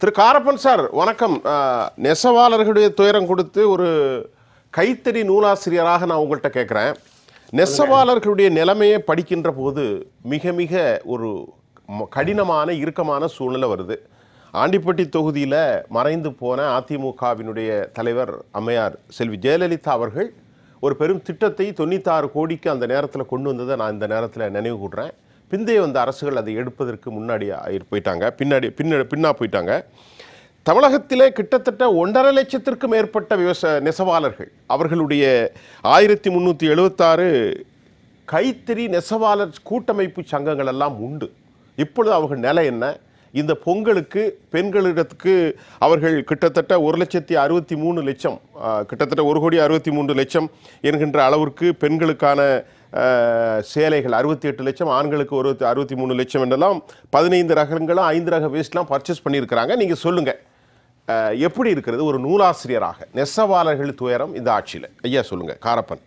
திரு Karappan sir வணக்கம். நெசவாளர்களுடைய துயரம் கொடுத்து ஒரு கைத்தறி நூலாசிரியராக நான் உங்கள்கிட்ட கேட்குறேன் நெசவாளர்களுடைய நிலைமையை படிக்கின்ற போது மிக மிக ஒரு கடினமான இறுக்கமான சூழ்நிலை வருது. ஆண்டிப்பட்டி தொகுதியில் மறைந்து போன அதிமுகவினுடைய தலைவர் அம்மையார் செல்வி ஜெயலலிதா அவர்கள் ஒரு பெரும் திட்டத்தை தொண்ணூத்தாறு கோடிக்கு அந்த நேரத்தில் கொண்டு வந்ததை நான் இந்த நேரத்தில் நினைவு கூடுறேன் பிந்தைய வந்த அரசுகள் அதை எடுப்பதற்கு முன்னாடி போயிட்டாங்க. பின்னாடி பின்ன பின்னா போயிட்டாங்க. தமிழகத்திலே கிட்டத்தட்ட ஒன்றரை லட்சத்திற்கும் மேற்பட்ட விவசாய நெசவாளர்கள் அவர்களுடைய ஆயிரத்தி முந்நூற்றி எழுபத்தாறு கைத்தறி நெசவாளர் கூட்டமைப்பு சங்கங்கள் எல்லாம் உண்டு. இப்பொழுது அவர்கள் நிலை என்ன? இந்த பொங்கலுக்கு பெண்களிடத்துக்கு அவர்கள் கிட்டத்தட்ட ஒரு லட்சத்தி அறுபத்தி மூணு லட்சம் கிட்டத்தட்ட ஒரு கோடி அறுபத்தி மூன்று லட்சம் என்கின்ற அளவிற்கு பெண்களுக்கான சேலைகள் அறுபத்தி எட்டு லட்சம் ஆண்களுக்கு ஒரு அறுபத்தி மூணு லட்சம் என்றெல்லாம் பதினைந்து ரகங்களும் ஐந்து ரக வேஸ்ட்லாம் பர்ச்சேஸ் பண்ணியிருக்கிறாங்க. நீங்கள் சொல்லுங்கள் எப்படி இருக்கிறது? ஒரு நூலாசிரியராக நெசவாளர்கள் துயரம் இந்த ஆட்சியில். ஐயா சொல்லுங்கள் காரப்பன்.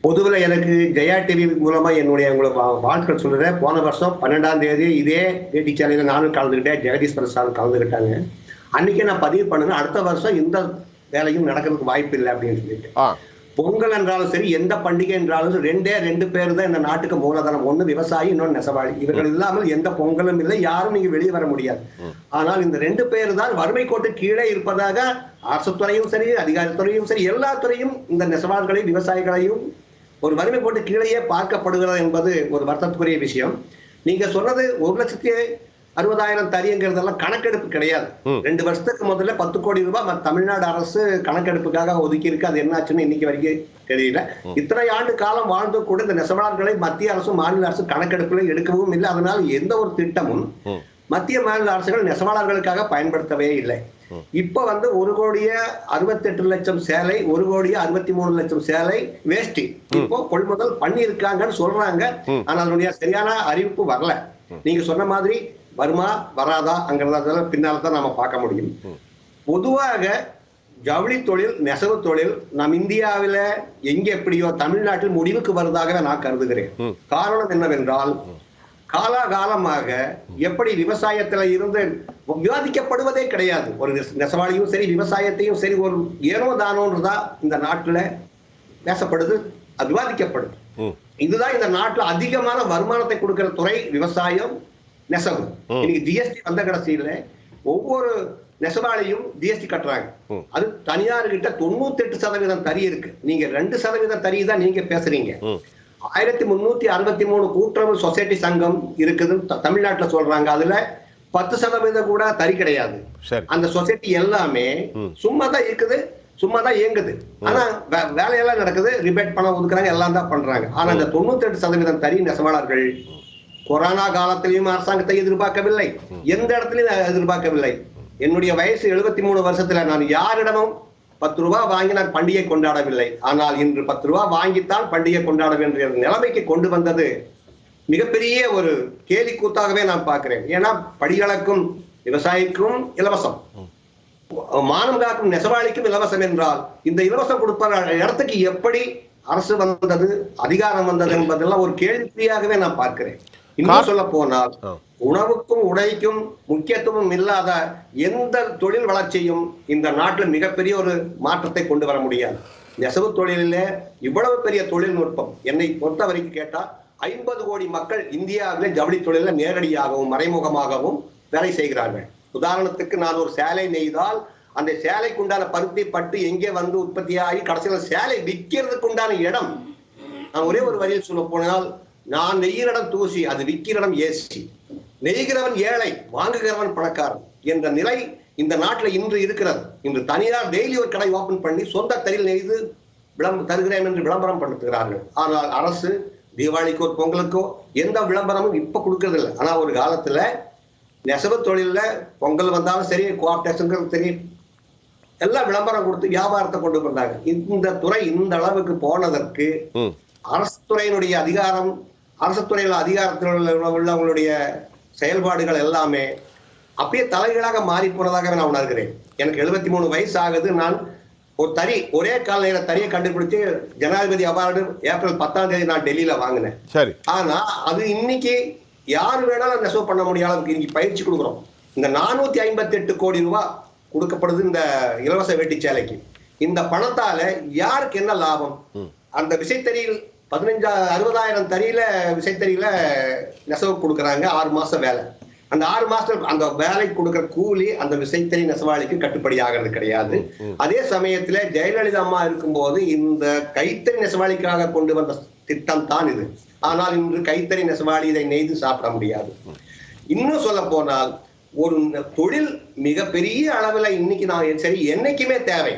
பொதுவில் எனக்கு ஜெயா டிவி மூலமா என்னுடைய உங்களுக்கு வா- வாழ்த்துக்கள் சொல்றேன். போன வருஷம் பன்னெண்டாம் தேதி இதே வேட்டி சேலையில நானும் கலந்துக்கிட்டேன் ஜெகதீஷ் பிரசாத் கலந்துக்கிட்டாங்க அன்னைக்கே நான் பதிவு பண்ணுங்க அடுத்த வருஷம் இந்த வேலையும் நடக்கிறதுக்கு வாய்ப்பு இல்லை அப்படின்னு சொல்லிட்டு. பொங்கல் என்றாலும் சரி எந்த பண்டிகை என்றாலும் சரி, ரெண்டே ரெண்டு பேர் தான் இந்த நாட்டுக்கு மூலதனம். ஒண்ணு விவசாயி இன்னொன்று நெசவாளி. இவர்கள் இல்லாமல் எந்த பொங்கலும் இல்லை யாரும் நீங்க வெளியே வர முடியாது. ஆனால் இந்த ரெண்டு பேர் தான் வறுமை கோட்டு கீழே இருப்பதாக அரசு துறையும் சரி அதிகாரத்துறையும் சரி எல்லா துறையும் இந்த நெசவாளர்களையும் விவசாயிகளையும் ஒரு வறுமை கோட்டு கீழேயே பார்க்கப்படுகிறது என்பது ஒரு வருத்தத்துக்குரிய விஷயம். நீங்க சொன்னது ஒரு லட்சத்தி அறுபதாயிரம் தறிங்கிறதெல்லாம் கணக்கெடுப்பு கிடையாது. ரெண்டு வருஷத்துக்கு முதல்ல பத்து கோடி ரூபாய் தமிழ்நாடு அரசு கணக்கெடுப்புக்காக ஒதுக்கி இருக்கு அது என்னாச்சுன்னு இன்னைக்கு வரைக்கும் தெரியல. இத்தனை ஆண்டு காலம் வாழ்ந்து கூட இந்த நெசவாளர்களை மத்திய அரசும் மாநில அரசு கணக்கெடுப்புல எடுக்கவும் இல்லை. அதனால் எந்த ஒரு திட்டமும். மத்திய மாநில அரசுகள் நெசவாளர்களுக்காக பயன்படுத்தவே இல்லை. இப்ப வந்து ஒரு கோடியே அறுபத்தெட்டு லட்சம் சேலை ஒரு கோடியே அறுபத்தி மூணு லட்சம் சேலை வேஷ்டி. இப்போ கொள்முதல் பண்ணி இருக்காங்கன்னு சொல்றாங்க ஆனா அதனுடைய சரியான அறிவிப்பு வரல. நீங்க சொன்ன மாதிரி வருமா வராதா அங்கிறத பின்னால தான் நாம பார்க்க முடியும். பொதுவாக ஜவுளி தொழில் நெசவு தொழில் நம் இந்தியாவில எங்க எப்படியோ தமிழ்நாட்டில் முடிவுக்கு வருவதாக நான் கருதுகிறேன். காரணம் என்னவென்றால் காலாகாலமாக எப்படி விவசாயத்துல இருந்து விவாதிக்கப்படுவதே கிடையாது. ஒரு நெச- நெசவாளியும் சரி விவசாயத்தையும் சரி ஒரு ஏனோ தானோன்றதா இந்த நாட்டுல பேசப்படுது அது விவாதிக்கப்படுது. இதுதான் இந்த நாட்டுல அதிகமான வருமானத்தை கொடுக்கிற துறை விவசாயம் நெசவு. இன்னைக்கு ஜிஎஸ்டி வந்த கடைசியில ஒவ்வொரு நெசவாளியும் ஜிஎஸ்டி கட்டுறாங்க. அது தனியார் கிட்ட தொண்ணூத்தி எட்டு சதவீதம் தறி இருக்கு. நீங்க ரெண்டு சதவீதம் தறி தான் நீங்க பேசுறீங்க. ஆயிரத்தி முன்னூத்தி அறுபத்தி மூணு கூட்டுறவு சொசைட்டி சங்கம் இருக்குதுன்னு தமிழ்நாட்டுல சொல்றாங்க. அதுல பத்து சதவீதம் கூட தறி கிடையாது. அந்த சொசைட்டி எல்லாமே சும்மா தான் இருக்குது சும்மா தான் இயங்குது. ஆனா வேலையெல்லாம் நடக்குது ரிபேட் பணம் ஒதுக்குறாங்க எல்லாம் தான் பண்றாங்க. ஆனா இந்த தொண்ணூத்தி எட்டு சதவீதம் தறி நெசவாளர்கள் கொரோனா காலத்திலையும் அரசாங்கத்தை எதிர்பார்க்கவில்லை. எந்த இடத்துலயும் எதிர்பார்க்கவில்லை. என்னுடைய வயசு எழுபத்தி மூணு வருஷத்துல நான் யாரிடமும் பத்து ரூபாய் வாங்கி நான் பண்டிகை கொண்டாடவில்லை. ஆனால் இன்று பத்து ரூபாய் வாங்கித்தான் பண்டிகை கொண்டாட வேண்டிய நிலைமைக்கு கொண்டு வந்தது மிகப்பெரிய ஒரு கேலி கூத்தாகவே நான் பார்க்கிறேன். ஏன்னா படிகளுக்கும் விவசாயிக்கும் இலவசம். மானம் காக்கும் நெசவாளிக்கும் இலவசம் என்றால் இந்த இலவசம் கொடுப்ப இடத்துக்கு எப்படி அரசு வந்தது அதிகாரம் வந்தது என்பதெல்லாம் ஒரு கேள்விக்குறியாகவே நான் பார்க்கிறேன். இன்னும் சொல்ல போனால். உணவுக்கும் உடைக்கும் முக்கியத்துவம் இல்லாத எந்த தொழில் வளர்ச்சியும் இந்த நாட்டில் மிகப்பெரிய ஒரு மாற்றத்தை கொண்டு வர முடியாது. நெசவு தொழிலிலே இவ்வளவு பெரிய தொழில்நுட்பம் என்னை பொறுத்த வரைக்கும் கேட்டா ஐம்பது கோடி மக்கள் இந்தியாவிலே ஜவுளி தொழில நேரடியாகவும் மறைமுகமாகவும் வேலை செய்கிறார்கள். உதாரணத்துக்கு நான் ஒரு சேலை நெய்தால் அந்த சேலைக்கு உண்டான பருத்தி பட்டு எங்கே வந்து உற்பத்தியாகி கடைசியில சேலை விற்கிறதுக்கு உண்டான இடம். நான் ஒரே ஒரு வரியில் சொல்ல போனால் நான் நெய்கிற இடம் தூசி அது விற்கிற இடம் ஏசி. நெய்கிறவன் ஏழை வாங்குகிறவன் பணக்காரன் என்ற நிலை இந்த நாட்டுல இன்று இருக்கிறது. இன்று தனியார் டெய்லி ஒரு கடை ஓபன் பண்ணி சொந்த தறியில் நெய்து விளம்பரம் தருகிறேன் என்று விளம்பரம் படுத்துகிறார்கள் ஆனால் அரசு தீபாவளிக்கோ பொங்கலுக்கோ எந்த விளம்பரமும் இப்ப கொடுக்கறது இல்லை ஆனா ஒரு காலத்துல நெசவு தொழில்ல பொங்கல் வந்தாலும் சரி கோஆப்டேஷன் சரி எல்லாம் விளம்பரம் கொடுத்து வியாபாரத்தை கொண்டு வந்தாங்க. இந்த துறை இந்த அளவுக்கு போனதற்கு அரசு துறையினுடைய அதிகாரம் அரசு துறையில அதிகாரத்தில் உள்ள- உள்ளவங்களுடைய செயல்பாடுகள் எல்லாமே அப்படியே தலைகீழாக மாறி போனதாக நான் உணர்கிறேன். எனக்கு எழுபத்தி மூணு வயசு ஆகுது நான் ஒரு தறி ஒரே கால நேர தறியை கண்டுபிடிச்சு ஜனாதிபதி அவார்டு ஏப்ரல் பத்தாம் தேதி நான் டெல்லியில வாங்கினேன். சரி. ஆனா அது இன்னைக்கு யார் வேணாலும் நெசவு பண்ண முடியாத இன்னைக்கு பயிற்சி கொடுக்குறோம். இந்த நானூத்தி ஐம்பத்தி எட்டு கோடி ரூபாய் கொடுக்கப்படுது இந்த இலவச வேட்டி சேலைக்கு. இந்த பணத்தால யாருக்கு என்ன லாபம்? அந்த விசைத்தறியில் பதினஞ்சா அறுபதாயிரம் தறியில விசைத்தறியில நெசவு கொடுக்கறாங்க ஆறு மாசம் வேலை. அந்த ஆறு மாசத்துல அந்த வேலைக்கு கொடுக்கிற கூலி அந்த விசைத்தறி நெசவாளிக்கு கட்டுப்படி ஆகிறது கிடையாது அதே சமயத்துல ஜெயலலிதா அம்மா இருக்கும்போது இந்த கைத்தறி நெசவாளிக்காக கொண்டு வந்த திட்டம் தான் இது. ஆனால் இன்று கைத்தறி நெசவாளி இதை நெய்து சாப்பிட முடியாது. இன்னும் சொல்ல போனால் ஒரு தொழில் மிகப்பெரிய அளவுல இன்னைக்கு நான் சரி என்னைக்குமே தேவை.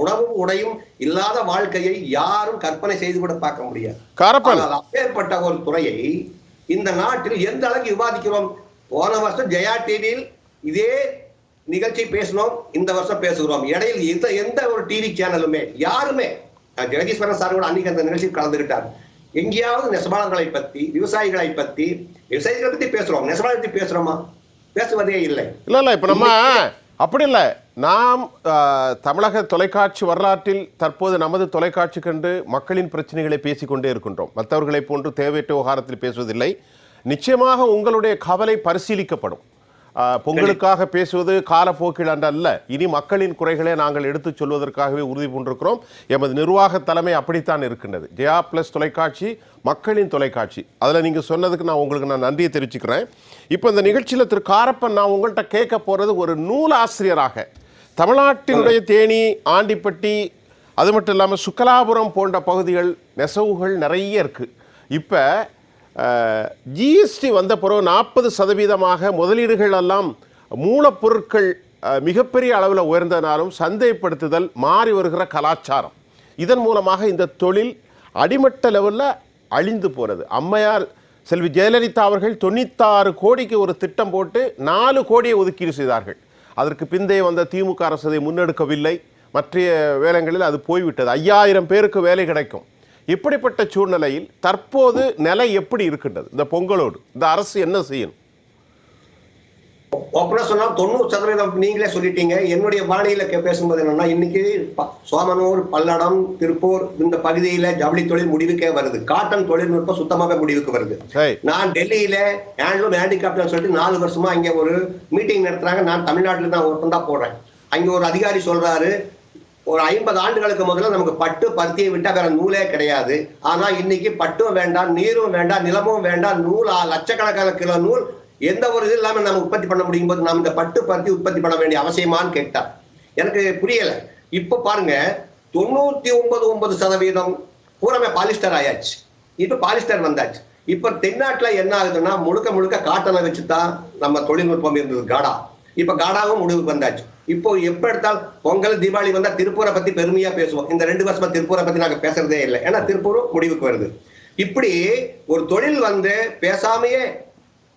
உணவும் உடையும் இல்லாத வாழ்க்கையை யாரும் கற்பனை செய்து கூட பார்க்க முடியாது. அப்பேற்பட்ட ஒரு துறையை இந்த நாட்டில் எந்த அளவுக்கு விவாதிக்கிறோம்? போன வருஷம் ஜெயா டிவியில் இதே நிகழ்ச்சி பேசினோம் இந்த வருஷம் பேசுகிறோம். இடையில் எந்த எந்த ஒரு டிவி சேனலுமே யாருமே ஜெகதீஸ்வரன் சார் கூட அன்னைக்கு அந்த நிகழ்ச்சியில் கலந்துகிட்டார். எங்கேயாவது நெசவாளர்களை பத்தி விவசாயிகளை பத்தி விவசாயிகளை பத்தி பேசுறோம். நெசவாளர்களை பத்தி பேசுறோமா? பேசுவதே இல்லை. இல்லை இல்லை இப்போ நம்ம அப்படி இல்லை. நாம் தமிழக தொலைக்காட்சி வரலாற்றில் தற்போது நமது தொலைக்காட்சி கண்டு மக்களின் பிரச்சனைகளை பேசிக்கொண்டே இருக்கின்றோம். மற்றவர்களைப் போன்று தேவையற்ற விவகாரத்தில் பேசுவதில்லை. நிச்சயமாக உங்களுடைய கவலை பரிசீலிக்கப்படும். பொங்கலுக்காக பேசுவது காலப்போக்கில் அல்ல. இனி மக்களின் குறைகளை நாங்கள் எடுத்துச் சொல்வதற்காகவே உறுதி பூண்டிருக்கிறோம். எமது நிர்வாக தலைமை அப்படித்தான் இருக்கின்றது. ஜெயா பிளஸ் தொலைக்காட்சி மக்களின் தொலைக்காட்சி. அதில் நீங்கள் சொன்னதுக்கு நான் உங்களுக்கு நான் நன்றியை தெரிவிச்சுக்கிறேன். இப்போ இந்த நிகழ்ச்சியில் திரு காரப்பன் நான் உங்கள்கிட்ட கேட்க போகிறது ஒரு நூல் ஆசிரியராக தமிழ்நாட்டினுடைய தேனி ஆண்டிப்பட்டி அது மட்டும் இல்லாமல் சுக்கலாபுரம் போன்ற பகுதிகள் நெசவுகள் நிறைய இருக்குது இப்போ ஜிஎஸ்டி வந்த பிறகு நாற்பது சதவீதமாக முதலீடுகள் எல்லாம் மூலப்பொருட்கள் மிகப்பெரிய அளவில் உயர்ந்தனாலும் சந்தைப்படுத்துதல் மாறி வருகிற கலாச்சாரம். இதன் மூலமாக இந்த தொழில் அடிமட்ட லெவலில் அழிந்து போனது. அம்மையார் செல்வி ஜெயலலிதா அவர்கள் தொண்ணூத்தாறு கோடிக்கு ஒரு திட்டம் போட்டு நாலு கோடியை ஒதுக்கீடு செய்தார்கள். அதற்கு பிந்தைய வந்த திமுக அரசு அதை முன்னெடுக்கவில்லை. மற்ற வேலைகளில் அது போய்விட்டது. ஐயாயிரம் பேருக்கு வேலை கிடைக்கும். இப்படிப்பட்ட சூழ்நிலையில் தற்போது நிலை எப்படி இருக்கின்றது? இந்த பொங்கலோடு இந்த அரசு என்ன செய்யணும் ஓப்பனா சொன்னா தொண்ணூறு சதவீதம் நீங்களே சொல்லிட்டீங்க. என்னுடைய பாணியில கே- பேசும்போது என்னன்னா இன்னைக்கு சோமனூர் பல்லடம் திருப்பூர் இந்த பகுதியில ஜவுளி தொழில் முடிவுக்கே வருது. காட்டன் தொழில்நுட்பம் சுத்தமாவே முடிவுக்கு வருது. நான் டெல்லியில ஹேண்ட்லூம் ஹேண்டிகிராப்ட்னு சொல்லிட்டு நாலு வருஷமா இங்க ஒரு மீட்டிங் நடத்துறாங்க. நான் தமிழ்நாட்டுல தான் ஒருத்தன் தான் போடுறேன் அங்க ஒரு அதிகாரி சொல்றாரு ஒரு ஐம்பது ஆண்டுகளுக்கு முதல்ல நமக்கு பட்டு பருத்தியை விட்டா வேற நூலே கிடையாது. ஆனா இன்னைக்கு பட்டும் வேண்டாம் நீரும் வேண்டாம் நிலமும் வேண்டாம் நூல் ஆ- லட்சக்கணக்கான கிலோ நூல் எந்த ஒரு இது இல்லாம நம்ம உற்பத்தி பண்ண முடியும் போது நாம் இந்த பட்டு பருத்தி உற்பத்தி பண்ண வேண்டிய அவசியமான்னு கேட்டா. எனக்கு புரியல. இப்ப பாருங்க தொண்ணூத்தி ஒன்பது ஒன்பது சதவீதம் பூராமே பாலிஸ்டர் ஆயாச்சு. இப்ப பாலிஸ்டர் வந்தாச்சு. இப்ப தென்னாட்டுல என்ன ஆகுதுன்னா முழுக்க முழுக்க காட்டனை வச்சுதான் நம்ம தொழில்நுட்பம் இருந்தது காடா. இப்ப காடாவும் முடிவுக்கு வந்தாச்சு. இப்போ எப்ப எடுத்தால் பொங்கல் தீபாவளி வந்தா திருப்பூரை பத்தி பெருமையா பேசுவோம். இந்த ரெண்டு வருஷமா திருப்பூரை பத்தி நாங்க பேசுறதே இல்லை. ஏன்னா திருப்பூரும் முடிவுக்கு வருது. இப்படி ஒரு தொழில் வந்து பேசாமையே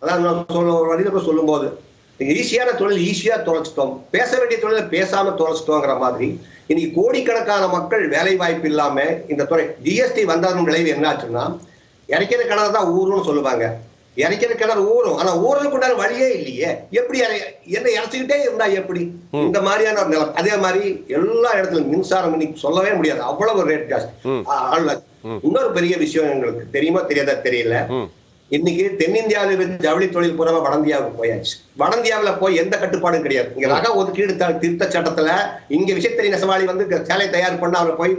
அதான் ஒரு வழியில சொல்லும் போது ஈஸியான தொழில் ஈஸியா தொலைச்சிட்டோம். பேச வேண்டிய தொழில பேசாம தொலைச்சிட்டோங்கிற மாதிரி இன்னைக்கு கோடிக்கணக்கான மக்கள் வேலை வாய்ப்பு இல்லாம இந்த துறை ஜிஎஸ்டி வந்ததன் விளைவு என்னாச்சுன்னா இறக்கிற கணக்கு தான் ஊருன்னு சொல்லுவாங்க. இறைக்கிற கிணறு ஊரும் ஆனா ஊருக்கு உண்டான வழியே இல்லையே. எப்படி என்ன இறைச்சிக்கிட்டே இருந்தா எப்படி? இந்த மாதிரியான ஒரு நிலம். அதே மாதிரி எல்லா இடத்துலயும் மின்சாரம் இன்னைக்கு சொல்லவே முடியாது. அவ்வளவு ரேட் ஆள்ல. இன்னொரு பெரிய விஷயம் எங்களுக்கு தெரியுமா தெரியாதா தெரியல. இன்னைக்கு தென்னிந்தியாவில் இருந்து ஜவுளி தொழில் பூரா வடந்தியாவுக்கு போயாச்சு. வடந்தியாவுல போய் எந்த கட்டுப்பாடும் கிடையாது. இங்க ரக ஒதுக்கீடு திருத்த சட்டத்துல இங்க விசைத்தறி நெசவாளி வந்து சேலை தயார் பண்ண அவரை போய்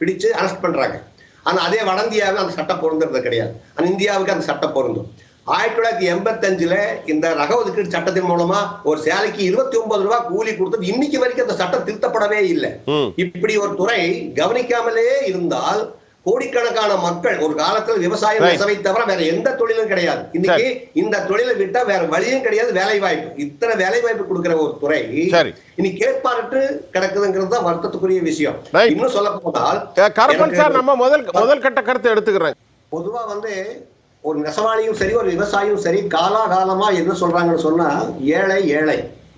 பிடிச்சு அரெஸ்ட் பண்றாங்க. ஆனா அதே வடந்தியாவில் அந்த சட்டம் பொருந்துறது கிடையாது. ஆனா இந்தியாவுக்கு அந்த சட்டம் பொருந்தும். ஆயிரத்தி தொள்ளாயிரத்தி எண்பத்தஞ்சுல இந்த ரக ஒதுக்கீடு சட்டத்தின் மூலமா ஒரு சேலைக்கு இருபத்தி ஒன்பது ரூபாய் கூலி கொடுத்தது இன்னைக்கு வரைக்கும் அந்த சட்டம் திருத்தப்படவே இல்லை. இப்படி ஒரு துறை கவனிக்காமலே இருந்தால் கோடிக்கணக்கான மக்கள் ஒரு காலத்துல விவசாயம். நெசவை தவிர வேற எந்த தொழிலும் கிடையாது. இன்னைக்கு இந்த தொழிலை விட்டா வேற வழியும் கிடையாது வேலை வாய்ப்பு இத்தனை வேலை வாய்ப்பு கொடுக்கிற ஒரு துறை. இன்னைக்கு கேட்பாரட்டு கிடக்குதுங்கிறது தான் வருத்தத்துக்குரிய விஷயம். இன்னும் சொல்ல போனால் நம்ம முதல் முதல் கட்ட கருத்தை எடுத்துக்கிறேன். பொதுவா வந்து ஒரு நெசவாளியும் சரி ஒரு விவசாயியும் சரி காலாகாலமா என்ன சொல்றாங்கன்னு சொன்னா ஏழை ஏழை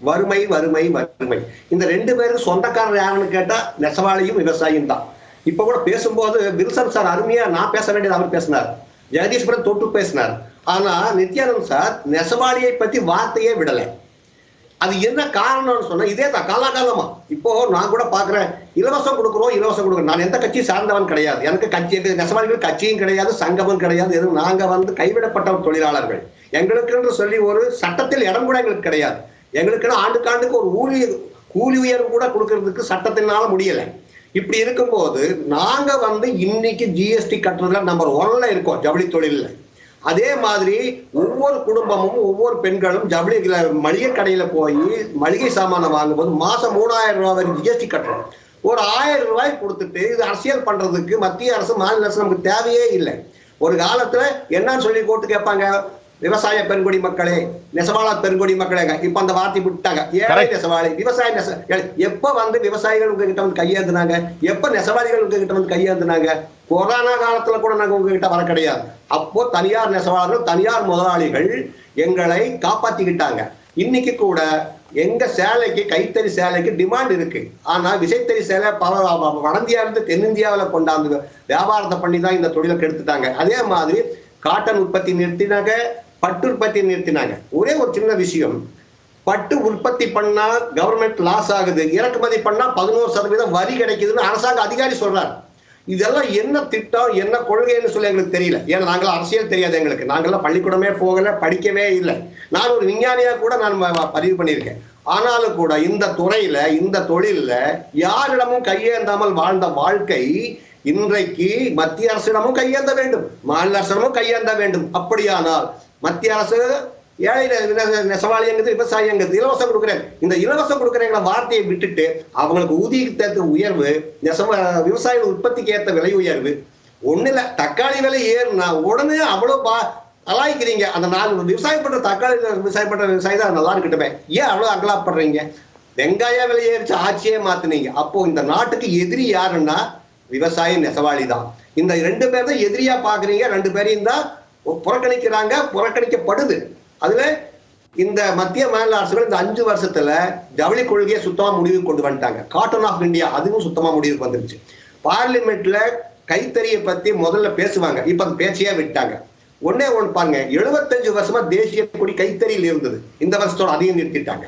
வறுமை வறுமை வறுமை. இந்த ரெண்டு பேரும் சொந்தக்காரர் யாருன்னு கேட்டா நெசவாளியும் விவசாயியும் தான். இப்ப கூட பேசும்போது வில்சன் சார் அருமையா நான் பேச வேண்டியது அவர் பேசினார். ஜெகதீஸ்வரன் தொட்டு பேசினார். ஆனா நித்யானந்த் சார் நெசவாளியை பத்தி வார்த்தையே விடலை. அது என்ன காரணம்னு சொன்னா இதே தான் காலாகாலமா. இப்போ நான் கூட பாக்குறேன் இலவசம் கொடுக்குறோம் இலவசம் கொடுக்குறோம். நான் எந்த கட்சியும் சார்ந்தவன் கிடையாது. எனக்கு கட்சி நெசவாளிகள் கட்சியும் கிடையாது சங்கமும் கிடையாது. எதுவும் நாங்க வந்து கைவிடப்பட்ட தொழிலாளர்கள். எங்களுக்கு என்று சொல்லி ஒரு சட்டத்தில் இடம் கூட எங்களுக்கு கிடையாது. எங்களுக்குன்னு ஆண்டுக்காண்டுக்கு ஒரு ஊழிய கூலி உயர்வு கூட கொடுக்கறதுக்கு சட்டத்தினால முடியலை. இப்படி இருக்கும்போது நாங்க வந்து இன்னைக்கு ஜிஎஸ்டி கட்டுறதுல நம்பர் ஒன்ல இருக்கோம் ஜவுளி தொழிலில். அதே மாதிரி ஒவ்வொரு குடும்பமும் ஒவ்வொரு பெண்களும் ஜவுளி மளிகை கடையில போய் மளிகை சாமானை வாங்கும்போது மாசம் மூணாயிரம் ரூபாய் வரைக்கும் ஜிஎஸ்டி கட்டுறோம் ஒரு ஆயிரம் ரூபாய் கொடுத்துட்டு இது அரசியல் பண்றதுக்கு மத்திய அரசு மாநில அரசு நமக்கு தேவையே இல்லை. ஒரு காலத்துல என்னன்னு சொல்லி கோட்டு கேட்பாங்க விவசாய பெருங்குடி மக்களே நெசவாளர் பெருங்குடி மக்களே இப்ப அந்த வார்த்தை விட்டாங்க. ஏழை. நெசவாளி விவசாய நெச. எப்ப வந்து விவசாயிகள் உங்ககிட்ட வந்து கையேந்தினாங்க? எப்ப நெசவாளிகள் உங்ககிட்ட வந்து கையேந்தினாங்க? கொரோனா காலத்துல கூட நாங்க உங்ககிட்ட வர கிடையாது. அப்போ தனியார் நெசவாளர்கள் தனியார் முதலாளிகள் எங்களை காப்பாத்திக்கிட்டாங்க. இன்னைக்கு கூட எங்க சேலைக்கு கைத்தறி சேலைக்கு டிமாண்ட் இருக்கு. ஆனா விசைத்தறி சேலை பல வடந்தியா இருந்து தென்னிந்தியாவுல கொண்டாந்து வியாபாரத்தை பண்ணி தான் இந்த தொழிலை கெடுத்துட்டாங்க. அதே மாதிரி காட்டன் உற்பத்தி நிறுத்தினாங்க. பட்டு உற்பத்தி நிறுத்தினாங்க. ஒரே ஒரு சின்ன விஷயம் பட்டு உற்பத்தி பண்ணா கவர்மெண்ட் லாஸ் ஆகுது. இறக்குமதி பண்ணா பதினோரு சதவீதம் வரி கிடைக்குதுன்னு அரசாங்க அதிகாரி சொல்றார். இதெல்லாம் என்ன திட்டம் என்ன கொள்கைன்னு சொல்லி எங்களுக்கு தெரியல. ஏன்னா நாங்கள் அரசியல் தெரியாது எங்களுக்கு. நாங்களாம் பள்ளிக்கூடமே போகல படிக்கவே இல்லை. நான் ஒரு விஞ்ஞானியா கூட நான் பதிவு பண்ணியிருக்கேன். ஆனாலும் கூட இந்த துறையில இந்த தொழில்ல யாரிடமும் கையேந்தாமல் வாழ்ந்த வாழ்க்கை இன்றைக்கு மத்திய அரசிடமும் கையேந்த வேண்டும். மாநில அரசிடமும் கையேந்த வேண்டும். அப்படியானால் மத்திய அரசு ஏழை நெசவாளியங்கிறது நெசவாளிங்கிறது விவசாயிங்கிறது இலவசம் கொடுக்குறேன். இந்த இலவசம் கொடுக்குறேங்கிற வார்த்தையை விட்டுட்டு அவங்களுக்கு ஊதியத்தேற்ற உயர்வு நெசவ விவசாயிகள் உற்பத்திக்கு ஏற்ற விலை உயர்வு ஒண்ணு இல்ல தக்காளி விலை ஏறுனா உடனே அவ்வளவு பா அலாய்க்கிறீங்க. அந்த நாலு விவசாயம் பண்ற தக்காளி விவசாயம் பண்ற விவசாயி தான் நல்லா இருக்கட்டுமே. ஏன் அவ்வளவு அகலாப்படுறீங்க? வெங்காய விலை ஏறிச்சு ஆட்சியே மாத்தினீங்க. அப்போ இந்த நாட்டுக்கு எதிரி யாருன்னா விவசாயி நெசவாளி தான். இந்த ரெண்டு பேர் தான் எதிரியா பாக்குறீங்க ரெண்டு பேரையும் தான் புறக்கணிக்கிறாங்க புறக்கணிக்கப்படுது. அதுல இந்த மத்திய மாநில அரசுகள் இந்த அஞ்சு வருஷத்துல ஜவுளி கொள்கையை சுத்தமா முடிவுக்கு கொண்டு வந்துட்டாங்க. காட்டன் ஆஃப் இந்தியா அதுவும் சுத்தமா முடிவுக்கு வந்துருச்சு. பார்லிமெண்ட்ல கைத்தறியை பத்தி முதல்ல பேசுவாங்க. இப்ப அந்த பேச்சையே விட்டாங்க. ஒன்னே ஒன்று பாருங்க எழுபத்தஞ்சு வருஷமா தேசிய கொடி கைத்தறியில் இருந்தது. இந்த வருஷத்தோட அதையும் நிறுத்திட்டாங்க.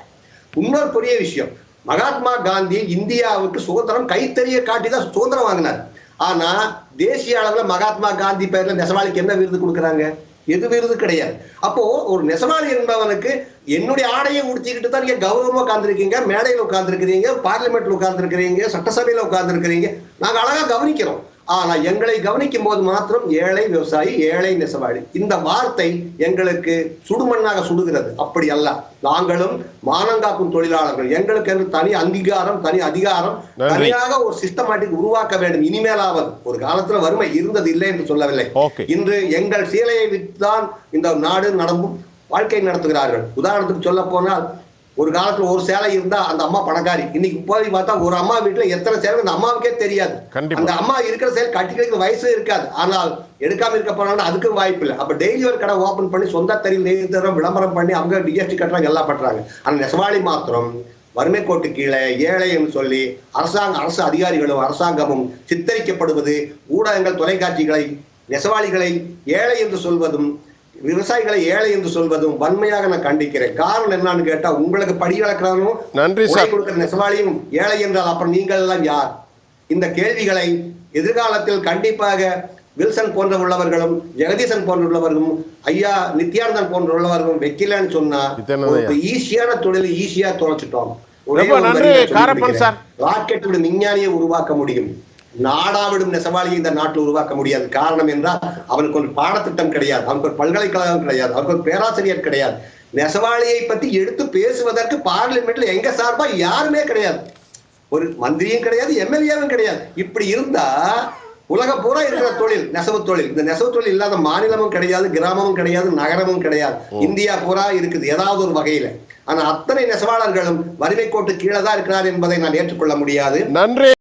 இன்னொரு பெரிய விஷயம் மகாத்மா காந்தி இந்தியாவுக்கு சுதந்திரம் கைத்தறியை காட்டி தான் சுதந்திரம் வாங்கினார். ஆனா தேசிய அளவுல மகாத்மா காந்தி பேர்ல நெசவாளிக்கு என்ன விருது கொடுக்குறாங்க? எது விருது கிடையாது. அப்போ ஒரு நெசவாளி என்பவனுக்கு என்னுடைய ஆடையை உடுத்திக்கிட்டு தான் நீங்க கௌரவமா உட்கார்ந்துருக்கீங்க மேடையில் உட்கார்ந்துருக்கிறீங்க பார்லிமெண்ட்ல உட்கார்ந்துருக்கிறீங்க சட்டசபையில உட்கார்ந்துருக்கிறீங்க. நாங்க அழகா கவனிக்கிறோம். ஆனா எங்களை கவனிக்கும் போது மாத்திரம் ஏழை விவசாயி ஏழை நெசவாளி. இந்த வார்த்தை எங்களுக்கு சுடுமண்ணாக சுடுகிறது. அப்படி அல்ல. நாங்களும் மானங்காக்கும் தொழிலாளர்கள். எங்களுக்கு என்று தனி அங்கீகாரம் தனி அதிகாரம். தனியாக ஒரு சிஸ்டமேட்டிக் உருவாக்க வேண்டும். இனிமேலாவது. ஒரு காலத்துல வறுமை இருந்தது இல்லை என்று சொல்லவில்லை. இன்று எங்கள் சீலையை விற்றுதான் இந்த நாடு நடந்தும் வாழ்க்கை நடத்துகிறார்கள். உதாரணத்துக்கு சொல்ல போனால் ஒரு காலத்துல ஒரு சேலை இருந்தா அந்த அம்மா பணக்காரி. இன்னைக்கு போய் பார்த்தா ஒரு அம்மா வீட்டுல எத்தனை சேலை அந்த அம்மாவுக்கே தெரியாது. அந்த அம்மா இருக்கிற சேலை கட்டிக்கிறதுக்கு வயசு இருக்காது. ஆனால் எடுக்காம இருக்க போனாலும் அதுக்கும் வாய்ப்பு இல்லை. அப்ப டெய்லி ஒரு கடை ஓபன் பண்ணி சொந்த தறியில் நெய்து தரோம் விளம்பரம் பண்ணி அவங்க டிஎஸ்டி கட்டுறாங்க எல்லாம் பண்றாங்க. ஆனா நெசவாளி மாத்திரம் வறுமை கோட்டு கீழே ஏழைன்னு சொல்லி அரசாங்க அரசு அதிகாரிகளும் அரசாங்கமும் சித்தரிக்கப்படுவது ஊடகங்கள் தொலைக்காட்சிகளை நெசவாளிகளை ஏழை என்று சொல்வதும் விவசாயிகளை ஏழை என்று சொல்வதும் வன்மையாக நான் கண்டிக்கிறேன். காரணம் என்னன்னு கேட்டா உங்களுக்கு படி இழக்கிறவனும் நன்றி கொடுக்கிற நெசவாளியும் ஏழை என்றால் அப்புறம் நீங்கள் எல்லாம் யார்? இந்த கேள்விகளை எதிர்காலத்தில் கண்டிப்பாக வில்சன் போன்ற உள்ளவர்களும் ஜெகதீசன் போன்ற உள்ளவர்களும் ஐயா நித்யானந்தன் போன்ற உள்ளவர்களும் வைக்கலன்னு சொன்னா ஈஸியான தொழில் ஈஸியா தொலைச்சிட்டோம். ஒரே ரொம்ப ஒரு நன்றி, வரியில சொல்லி காரப்பன் முடிக்கிறேன். சார். ராக்கெட் விடும் விஞ்ஞானியை உருவாக்க முடியும். நாடாவிடும் நெசவாளியை இந்த நாட்டில் உருவாக்க முடியாது. காரணம் என்றால் அவனுக்கு ஒரு பாடத்திட்டம் கிடையாது. அவனுக்கு ஒரு பல்கலைக்கழகம் கிடையாது. அவனுக்கு ஒரு பேராசிரியர் கிடையாது. நெசவாளியை பத்தி எடுத்து பேசுவதற்கு பார்லிமெண்ட்ல எங்க சார்பா யாருமே கிடையாது. ஒரு மந்திரியும் கிடையாது எம்எல்ஏவும் கிடையாது. இப்படி இருந்தா உலகம் பூரா இருக்கிற தொழில் நெசவு தொழில். இந்த நெசவு தொழில் இல்லாத மாநிலமும் கிடையாது கிராமமும் கிடையாது நகரமும் கிடையாது. இந்தியா பூரா இருக்குது ஏதாவது ஒரு வகையில. ஆனா அத்தனை நெசவாளர்களும் வறுமை கோட்டு கீழே தான் இருக்கிறார் என்பதை நான் ஏற்றுக்கொள்ள முடியாது. நன்றி.